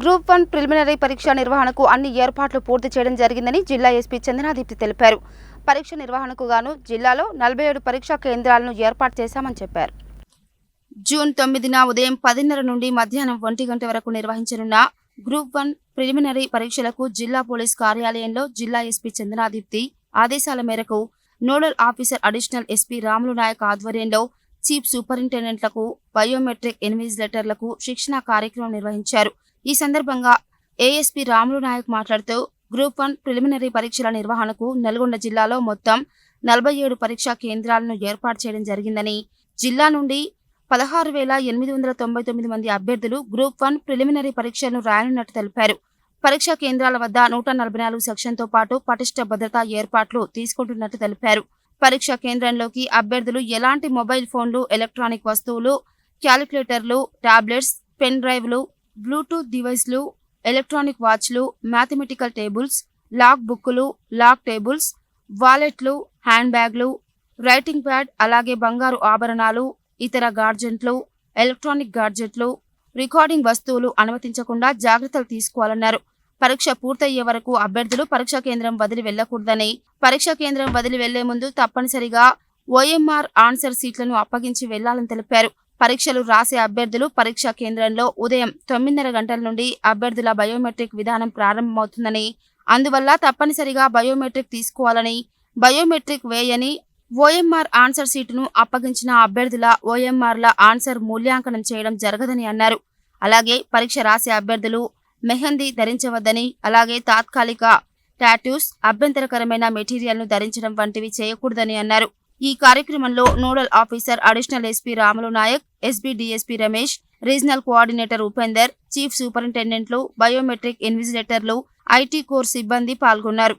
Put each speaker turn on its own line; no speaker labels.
Group one preliminary పరీక్ష నిర్వహణకు అన్ని ఏర్పాట్లు పూర్తి చేయడం జరిగిందని జిల్లా ఎస్పీ చందనాదీప్తి తెలిపారు. పరీక్ష నిర్వహణకు గాను జిల్లాలో నలభై ఏడు పరీక్షా కేంద్రాలను ఏర్పాటు చేశామని చెప్పారు. జూన్ తొమ్మిదిన ఉదయం పదిన్నర నుండి మధ్యాహ్నం ఒంటి గంట వరకు నిర్వహించనున్న గ్రూప్ వన్ ప్రిలిమినరీ పరీక్షలకు జిల్లా పోలీస్ కార్యాలయంలో జిల్లా ఎస్పీ చందనాదీప్తి ఆదేశాల మేరకు nodal officer additional SP Ramulu Naik ఆధ్వర్యంలో చీఫ్ సూపరింటెండెంట్లకు బయోమెట్రిక్ ఇన్విజిలేటర్లకు శిక్షణ కార్యక్రమం నిర్వహించారు. ఈ సందర్భంగా ఏఎస్పీ రాములు నాయక్ మాట్లాడుతూ గ్రూప్ వన్ ప్రిలిమినరీ పరీక్షల నిర్వహణకు నల్గొండ జిల్లాలో మొత్తం నలభై ఏడు పరీక్షా కేంద్రాలను ఏర్పాటు చేయడం జరిగిందని జిల్లా నుండి పదహారు వేల ఎనిమిది వందల తొంభై తొమ్మిది మంది అభ్యర్థులు గ్రూప్ వన్ ప్రిలిమినరీ పరీక్షలను రాయనున్నట్టు తెలిపారు. పరీక్షా కేంద్రాల వద్ద నూట నలభై నాలుగు సెక్షన్తో పాటు పటిష్ట భద్రతా ఏర్పాట్లు తీసుకుంటున్నట్టు తెలిపారు. పరీక్షా కేంద్రంలోకి అభ్యర్థులు ఎలాంటి మొబైల్ ఫోన్లు ఎలక్ట్రానిక్ వస్తువులు క్యాలిక్యులేటర్లు టాబ్లెట్స్ పెన్ డ్రైవ్లు బ్లూటూత్ డివైస్లు ఎలక్ట్రానిక్ వాచ్లు మ్యాథమెటికల్ టేబుల్స్ లాక్ బుక్కులు లాక్ టేబుల్స్ వాలెట్లు హ్యాండ్ బ్యాగ్లు రైటింగ్ ప్యాడ్ అలాగే బంగారు ఆభరణాలు ఇతర గాడ్జెట్లు ఎలక్ట్రానిక్ గాడ్జెట్లు రికార్డింగ్ వస్తువులు అనుమతించకుండా జాగ్రత్తలు తీసుకోవాలన్నారు. పరీక్ష పూర్తయ్యే వరకు అభ్యర్థులు పరీక్షా కేంద్రం వదిలి వెళ్ళకూడదని పరీక్షా కేంద్రం వదిలి వెళ్ళే ముందు తప్పనిసరిగా ఓఎంఆర్ ఆన్సర్ సీట్లను అప్పగించి వెళ్ళాలని తెలిపారు. పరీక్షలు రాసే అభ్యర్థులు పరీక్షా కేంద్రంలో ఉదయం తొమ్మిదిన్నర గంటల నుండి అభ్యర్థుల బయోమెట్రిక్ విధానం ప్రారంభమవుతుందని అందువల్ల తప్పనిసరిగా బయోమెట్రిక్ తీసుకోవాలని బయోమెట్రిక్ వేయని ఓఎంఆర్ ఆన్సర్ సీటును అప్పగించిన అభ్యర్థుల ఓఎంఆర్ల ఆన్సర్ మూల్యాంకనం చేయడం జరగదని అన్నారు. అలాగే పరీక్ష రాసే అభ్యర్థులు మెహందీ ధరించవద్దని అలాగే తాత్కాలిక టాటూస్ అభ్యంతరకరమైన మెటీరియల్ను ధరించడం వంటివి చేయకూడదని అన్నారు. ఈ కార్యక్రమంలో nodal officer additional SP Ramulu Naik SP DSP Ramesh regional coordinator Upender chief సూపరింటెండెంట్లు biometric ఇన్విజిలేటర్లు ఐటీ కోర్ సిబ్బంది పాల్గొన్నారు.